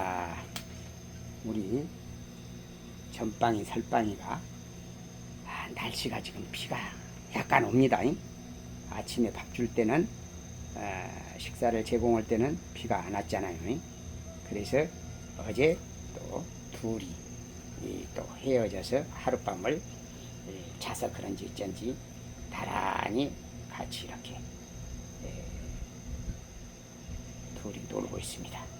아, 우리 전빵이 설빵이가 아, 날씨가 지금 비가 약간 옵니다. 잉? 아침에 밥 줄 때는 아, 식사를 제공할 때는 비가 안 왔잖아요. 잉? 그래서 어제 또 둘이 이또 헤어져서 하룻밤을 이, 자서 그런지 어쩐지 나란히 같이 이렇게 에, 둘이 놀고 있습니다.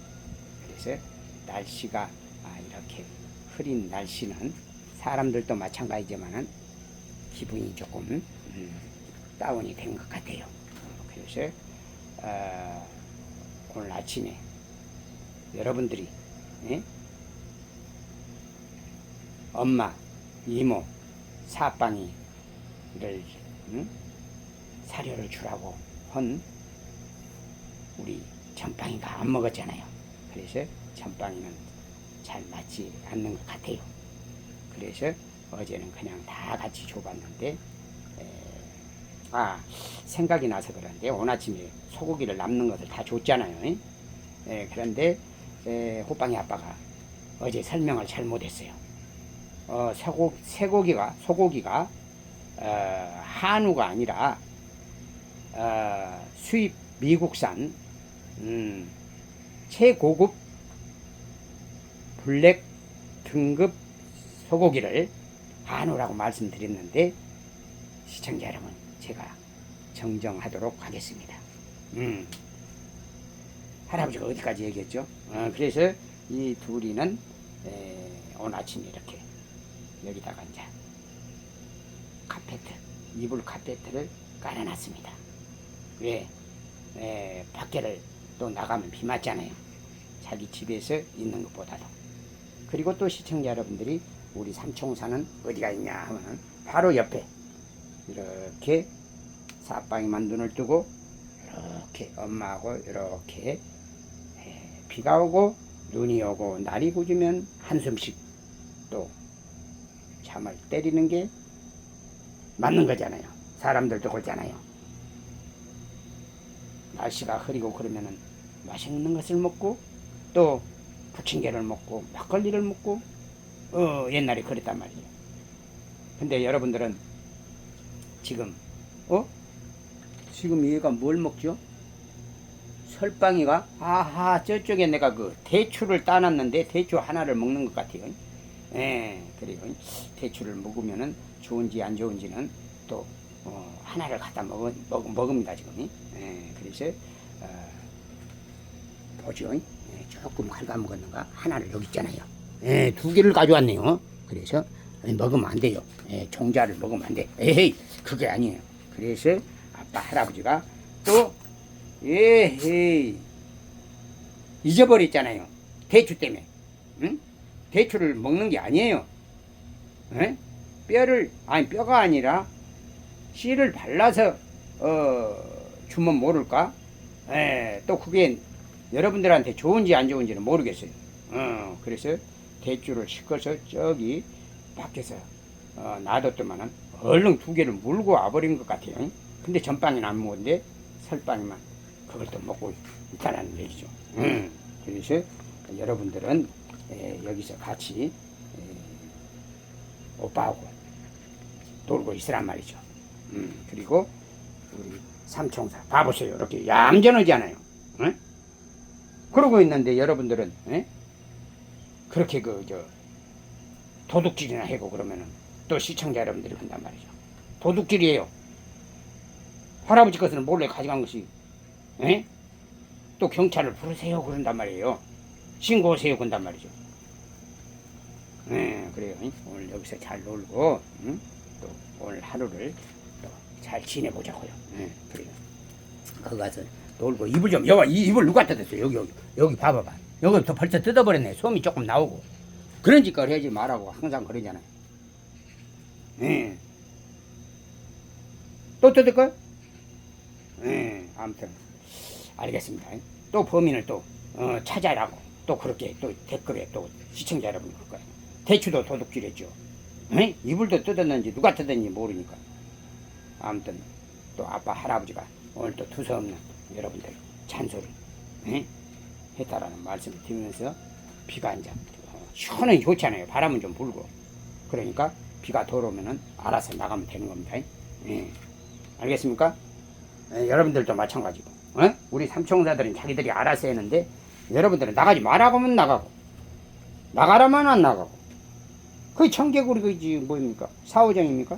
그래서 날씨가 아, 이렇게 흐린 날씨는 사람들도 마찬가지지만은 기분이 조금 음, 다운이 된 것 같아요. 그래서 어, 오늘 아침에 여러분들이 예? 엄마, 이모, 사빵이를 음? 사료를 주라고 한 우리 전빵이가 안 먹었잖아요. 그래서 전빵이는 잘 맞지 않는 것 같아요. 그래서 어제는 그냥 다 같이 줘봤는데, 에, 아, 생각이 나서 그런데 오늘 아침에 소고기를 남는 것을 다 줬잖아요. 에? 에, 그런데 에, 호빵이 아빠가 어제 설명을 잘못했어요. 어, 쇠고, 쇠고기가, 소고기가 어, 한우가 아니라 어, 수입 미국산 음, 최고급 블랙 등급 소고기를 한우라고 말씀드렸는데 시청자 여러분 제가 정정하도록 하겠습니다. 음. 할아버지가 어디까지 얘기했죠? 어, 그래서 이 둘이는 에, 오늘 아침에 이렇게 여기다가 이제 카페트 이불 카페트를 깔아놨습니다. 왜? 에, 밖에를 또 나가면 비 맞잖아요. 자기 집에서 있는 것보다도. 그리고 또 시청자 여러분들이 우리 삼총사는 어디가 있냐 하면은 바로 옆에 이렇게 사방이만 눈을 뜨고 이렇게 엄마하고 이렇게 에, 비가 오고 눈이 오고 날이 굳으면 한숨씩 또 잠을 때리는 게 맞는 거잖아요. 사람들도 그렇잖아요. 날씨가 흐리고 그러면은 맛있는 것을 먹고 또 부침개를 먹고 막걸리를 먹고 어 옛날에 그랬단 말이에요. 근데 여러분들은 지금 어 지금 얘가 뭘 먹죠? 설빵이가 아하 저쪽에 내가 그 대추를 따놨는데 대추 하나를 먹는 것 같아요. 예, 그래요. 대추를 먹으면은 좋은지 안 좋은지는 또 어, 하나를 갖다 먹, 먹, 먹습니다 지금. 예, 그래서 어, 보죠. 예, 조금 갉아먹었는가 하나를 여기 있잖아요. 예, 두 개를 가져왔네요. 그래서 먹으면 안 돼요. 예, 종자를 먹으면 안 돼. 에헤이, 그게 아니에요. 그래서 아빠 할아버지가 또 에헤이 잊어버렸잖아요. 대추 때문에. 응? 대추를 먹는 게 아니에요. 에? 뼈를 아니 뼈가 아니라 씨를 발라서 어, 주면 모를까? 에, 또 그게 여러분들한테 좋은지 안 좋은지는 모르겠어요. 어, 그래서 대추를 씻어서 저기 밖에서 어, 놔뒀더만은 얼른 두 개를 물고 와버린 것 같아요. 근데 안 먹었는데 설빵이만 그걸 또 먹고 있다는 얘기죠. 음, 그래서 여러분들은 에, 여기서 같이 에, 오빠하고 놀고 있으란 말이죠. 음, 그리고 우리 삼총사 봐보세요. 이렇게 얌전하잖아요. 응? 그러고 있는데 여러분들은 에? 그렇게 그 저 도둑질이나 하고 그러면은 또 시청자 여러분들이 한단 말이죠. 도둑질이에요. 할아버지 것을 몰래 가져간 것이 에? 또 경찰을 부르세요 그런단 말이에요. 신고하세요 그런단 말이죠. 네, 그래요. 오늘 여기서 잘 놀고 응? 또 오늘 하루를 또 잘 지내보자고요. 네, 그래요. 거기 가서 놀고 이불 좀 여기 이 이불 누가 뜯었어요? 여기 여기 여기 봐봐봐. 여기 또 벌써 뜯어버렸네. 솜이 조금 나오고 그런 짓걸 하지 말라고 항상 그러잖아요. 네. 또 뜯을 걸? 네, 아무튼 알겠습니다. 또 범인을 또 어, 찾아라고 또 그렇게 또 댓글에 또 시청자 여러분 그럴 거예요. 대추도 도둑질했죠. 에? 이불도 뜯었는지 누가 뜯었는지 모르니까. 아무튼 또 아빠 할아버지가 오늘 또 두서없는 여러분들 잔소리 에? 했다라는 말씀을 드리면서 비가 안 잡고 시원하게 좋잖아요. 바람은 좀 불고. 그러니까 비가 들어오면은 알아서 나가면 되는 겁니다. 예. 알겠습니까? 예, 여러분들도 마찬가지고. 어? 우리 삼총사들은 자기들이 알아서 했는데 여러분들은 나가지 말라고 하면 나가고 나가라면 안 나가고 그게 청개구리 그지 뭐입니까? 사오정입니까?